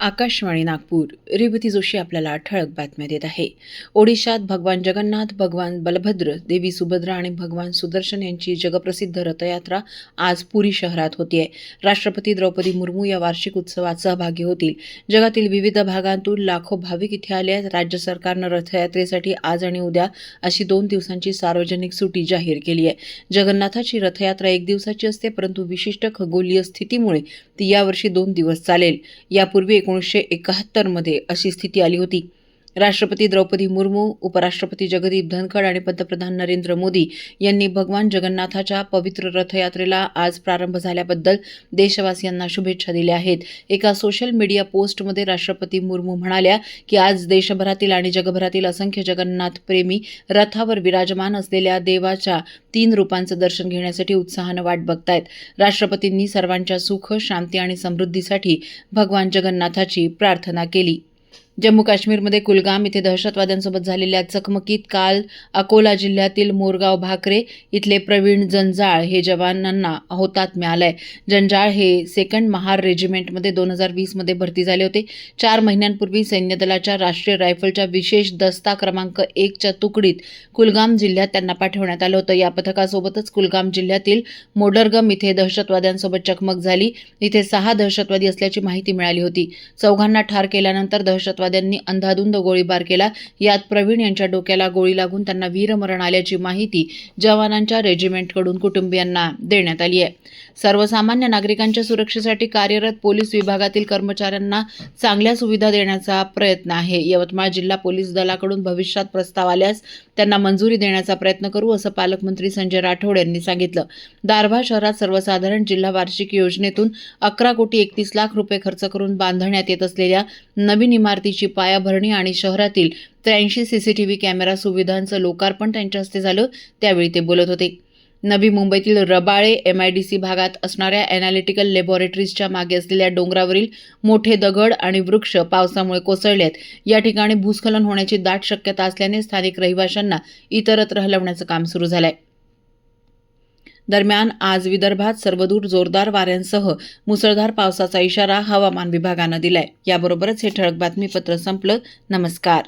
आकाशवाणी नागपूर. रेवती जोशी आपल्याला ठळक बातम्या देत आहे. ओडिशात भगवान जगन्नाथ भगवान बलभद्र देवी सुभद्रा आणि भगवान सुदर्शन यांची जगप्रसिद्ध रथयात्रा आज पुरी शहरात होतीये. राष्ट्रपती द्रौपदी मुर्मू या वार्षिक उत्सवात सहभागी होतील. जगातील विविध भागांतून लाखो भाविक इथे आले आहेत. राज्य सरकारनं रथयात्रेसाठी आज आणि उद्या अशी दोन दिवसांची सार्वजनिक सुटी जाहीर केली आहे. जगन्नाथाची रथयात्रा एक दिवसाची असते परंतु विशिष्ट खगोलीय स्थितीमुळे ती यावर्षी दोन दिवस चालेल. यापूर्वी एकोणीसशे एकाहत्तरमध्ये अशी स्थिती आली होती. राष्ट्रपती द्रौपदी मुर्मू उपराष्ट्रपती जगदीप धनखड आणि पंतप्रधान नरेंद्र मोदी यांनी भगवान जगन्नाथाच्या पवित्र रथयात्रेला आज प्रारंभ झाल्याबद्दल देशवासियांना शुभेच्छा दिल्या आहेत. एका सोशल मीडिया पोस्टमध्ये राष्ट्रपती मुर्मू म्हणाल्या की आज देशभरातील आणि जगभरातील असंख्य जगन्नाथ प्रेमी रथावर विराजमान असलेल्या देवाच्या तीन रूपांचं दर्शन घेण्यासाठी उत्साहानं वाट बघतायत. राष्ट्रपतींनी सर्वांच्या सुख शांती आणि समृद्धीसाठी भगवान जगन्नाथाची प्रार्थना केली. जम्मू काश्मीरमध्ये कुलगाम इथे दहशतवाद्यांसोबत झालेल्या चकमकीत काल अकोला जिल्ह्यातील मोरगाव भाकरे इथले प्रवीण जंजाळ हे जवानांना होतात मिळालंय. जंजाळ हे सेकंड महार रेजिमेंटमध्ये दोन हजार वीसमध्ये भरती झाले होते. चार महिन्यांपूर्वी सैन्यदलाच्या राष्ट्रीय रायफलच्या विशेष दस्ता क्रमांक एकच्या तुकडीत कुलगाम जिल्ह्यात त्यांना पाठवण्यात आलं होतं. या पथकासोबतच कुलगाम जिल्ह्यातील मोडरगम इथे दहशतवाद्यांसोबत चकमक झाली. इथे सहा दहशतवादी असल्याची माहिती मिळाली होती. चौघांना ठार केल्यानंतर दहशतवाद्यांनी अंधाधुंद गोळीबार केला. यात प्रवीण यांच्या डोक्याला गोळी लागून त्यांना वीरमरण आल्याची माहिती जवानांच्या रेजिमेंटकडून कुटुंबियांना देण्यात आली आहे. सर्वसामान्य नागरिकांच्या सुरक्षेसाठी कार्यरत पोलीस विभागातील कर्मचाऱ्यांना चांगल्या सुविधा देण्याचा प्रयत्न आहे. यवतमाळ जिल्हा पोलीस दलाकडून भविष्यात प्रस्ताव आल्यास त्यांना मंजुरी देण्याचा प्रयत्न करू असं पालकमंत्री संजय राठोड यांनी सांगितलं. दारव्हा शहरात सर्वसाधारण जिल्हा वार्षिक योजनेतून अकरा कोटी एकतीस लाख रुपये खर्च करून बांधण्यात येत असलेल्या नवीन इमारतीची पायाभरणी आणि शहरातील त्र्याऐंशी सीसीटीव्ही कॅमेरा सुविधांचं लोकार्पण त्यांच्या हस्ते झालं त्यावेळी ते बोलत होते. नवी मुंबईतील रबाळे एमआयडीसी भागात असणाऱ्या अॅनालिटिकल लॅबोरेटरीजच्या मागे असलेल्या डोंगरावरील मोठे दगड आणि वृक्ष पावसामुळे कोसळलेत या ठिकाणी भूस्खलन होण्याची दाट शक्यता असल्याने स्थानिक रहिवाशांना इतरत्र हलवण्याचं काम सुरू झालं आहे दरम्यान आज विदर्भात सर्वदूर जोरदार वाऱ्यांसह मुसळधार पावसाचा इशारा हवामान विभागानं दिलाय. याबरोबरच हे ठळक बातमीपत्र संपलं. नमस्कार.